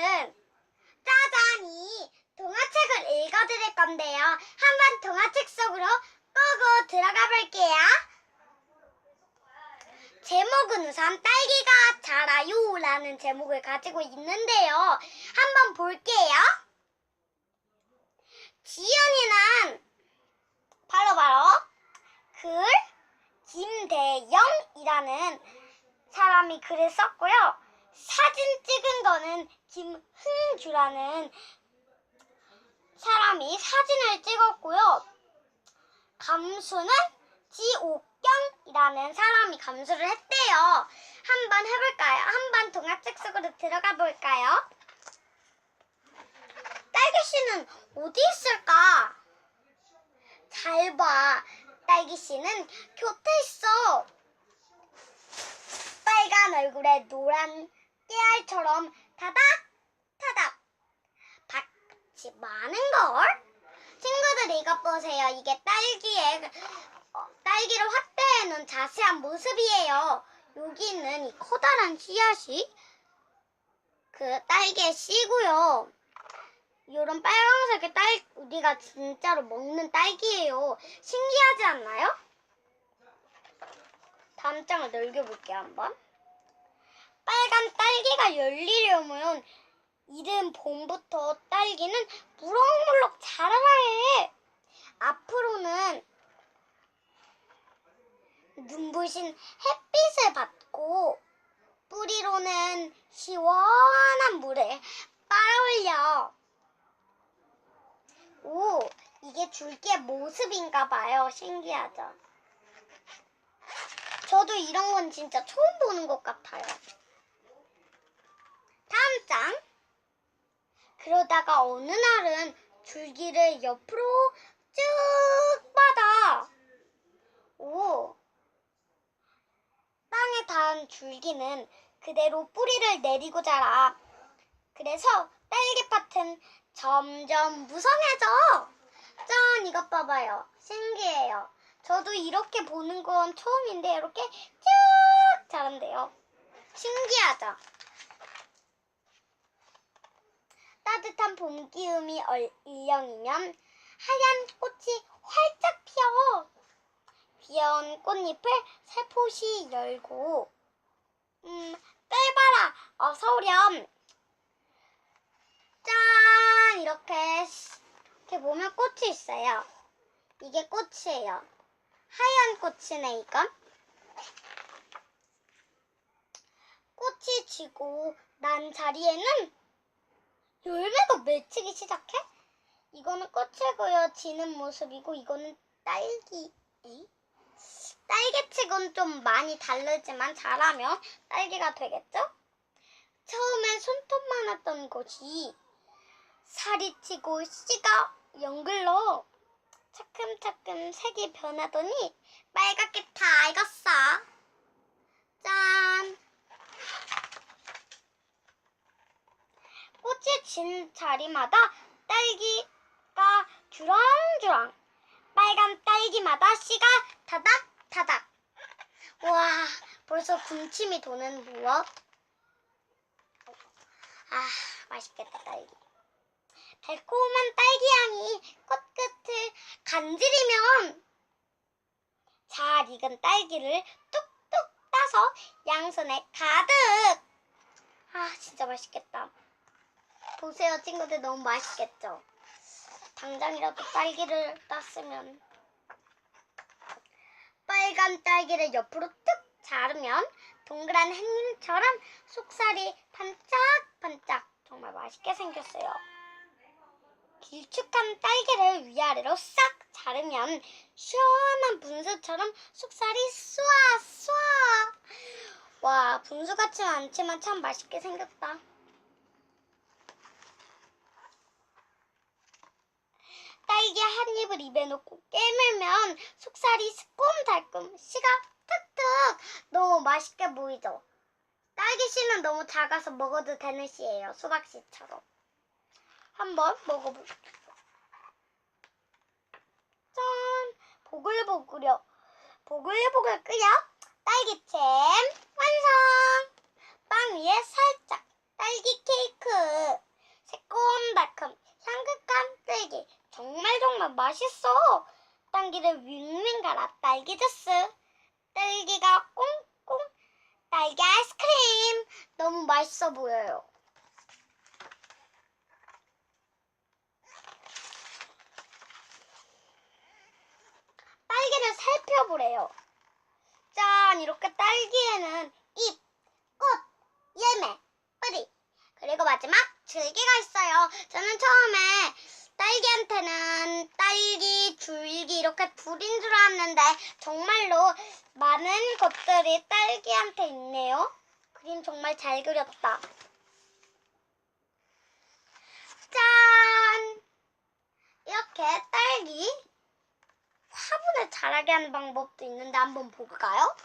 오늘은 짜잔이 동화책을 읽어드릴 건데요. 한번 동화책 속으로 끄고 들어가 볼게요. 제목은 우선 딸기가 자라요 라는 제목을 가지고 있는데요. 한번 볼게요. 지연이는 바로바로 글 김대영이라는 사람이 글을 썼고요. 사진 찍은 거는 김흥주라는 사람이 사진을 찍었고요. 감수는 지옥경이라는 사람이 감수를 했대요. 한번 해볼까요? 한번 동화책 속으로 들어가 볼까요? 딸기 씨는 어디 있을까? 잘 봐. 딸기 씨는 곁에 있어. 빨간 얼굴에 노란 깨알처럼 타닥 타닥 밭이 많은 걸. 친구들 이것 보세요. 이게 딸기의 어, 딸기를 확대해 놓은 자세한 모습이에요. 여기 있는 이 커다란 씨앗이 그 딸기의 씨고요. 이런 빨간색의 딸 우리가 진짜로 먹는 딸기예요. 신기하지 않나요? 다음 장을 넓혀볼게요 한번. 빨간 딸기가 열리려면 이른 봄부터 딸기는 무럭무럭 자라야 해. 앞으로는 눈부신 햇빛을 받고 뿌리로는 시원한 물을 빨아올려. 오, 이게 줄기의 모습인가 봐요. 신기하죠? 저도 이런 건 진짜 처음 보는 것 같아요. 다음 장. 그러다가 어느 날은 줄기를 옆으로 쭉 뻗어. 오. 땅에 닿은 줄기는 그대로 뿌리를 내리고 자라. 그래서 딸기밭은 점점 무성해져. 짠, 이것 봐봐요. 신기해요. 저도 이렇게 보는 건 처음인데 이렇게 쭉 자란대요. 신기하죠? 따뜻한 봄 기움이 얼- 일령이면 하얀 꽃이 활짝 피어 귀여운 꽃잎을 살포시 열고 음, 떼봐라 어서 오렴. 짠! 이렇게 시- 이렇게 보면 꽃이 있어요. 이게 꽃이에요. 하얀 꽃이네 이건. 꽃이 지고 난 자리에는 열매가 맺히기 시작해? 이거는 꽃이고요. 지는 모습이고 이거는 딸기. 에? 딸기치곤 좀 많이 다르지만 잘하면 딸기가 되겠죠? 처음엔 손톱만 했던 것이 살이 찌고 씨가 연글러 차츰차츰 색이 변하더니 빨갛게 다 익었어. 짠! 꽃이 진 자리마다 딸기가 주렁주렁. 빨간 딸기마다 씨가 다닥다닥. 와 벌써 군침이 도는 무엇 아 맛있겠다 딸기. 달콤한 딸기향이 꽃끝을 간지리면 잘 익은 딸기를 뚝뚝 따서 양손에 가득. 아 진짜 맛있겠다 보세요, 친구들 너무 맛있겠죠? 당장이라도 딸기를 땄으면 빨간 딸기를 옆으로 툭 자르면 동그란 햇님처럼 속살이 반짝반짝 정말 맛있게 생겼어요. 길쭉한 딸기를 위아래로 싹 자르면 시원한 분수처럼 속살이 쏘아 쏘아 와 분수 같지는 않지만 참 맛있게 생겼다. 입을 입에 넣고 깨물면 속살이 새콤달콤 씨가 툭툭 너무 맛있게 보이죠? 딸기 씨는 너무 작아서 먹어도 되는 씨예요. 수박 씨처럼. 한번 먹어볼게요. 짠! 보글보글요. 보글보글 끓여 딸기잼 완성! 빵 위에 살짝 딸기 케이크. 맛있어. 딸기를 윙윙 갈아 딸기 주스. 딸기가 꽁꽁 딸기 아이스크림. 너무 맛있어 보여요. 딸기를 살펴보래요. 짠! 이렇게 딸기에는 잎, 꽃, 열매, 뿌리, 그리고 마지막 줄기가 있어요. 저는 처음에 줄기 이렇게 불인 줄 알았는데 정말로 많은 것들이 딸기한테 있네요. 그림 정말 잘 그렸다. 짠! 이렇게 딸기 화분을 자라게 하는 방법도 있는데 한번 볼까요?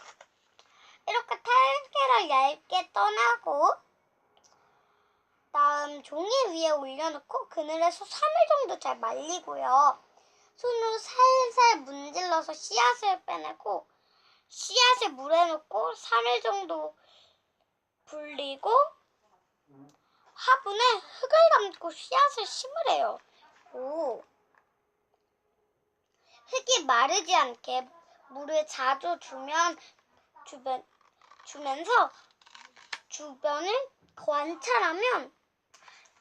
이렇게 딸기를 얇게 떠나고 다음 종이 위에 올려놓고 그늘에서 3일 정도 잘 말리고요. 손으로 살살 문질러서 씨앗을 빼내고 씨앗을 물에 넣고 3일 정도 불리고 화분에 흙을 감고 씨앗을 심으래요. 오. 흙이 마르지 않게 물을 자주 주면 주변 주면서 주변을 관찰하면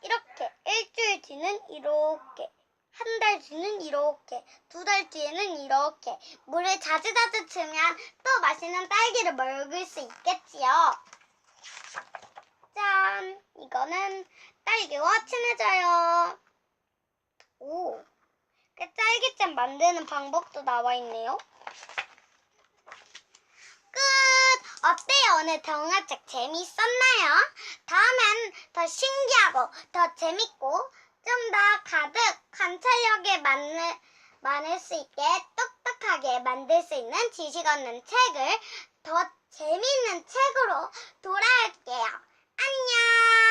이렇게 일주일 뒤는 이렇게 한 달 뒤는 이렇게 두 달 뒤에는 이렇게 물을 자주 자주 주면 또 맛있는 딸기를 먹을 수 있겠지요. 짠! 이거는 딸기와 친해져요. 오! 그 딸기잼 만드는 방법도 나와 있네요. 끝! 어때요? 오늘 동화책 재미있었나요? 다음엔 더 신기하고 더 재밌고 좀 더 가득 관찰력에 맞는 많을 수 있게 똑똑하게 만들 수 있는 지식 얻는 책을 더 재미있는 책으로 돌아올게요. 안녕!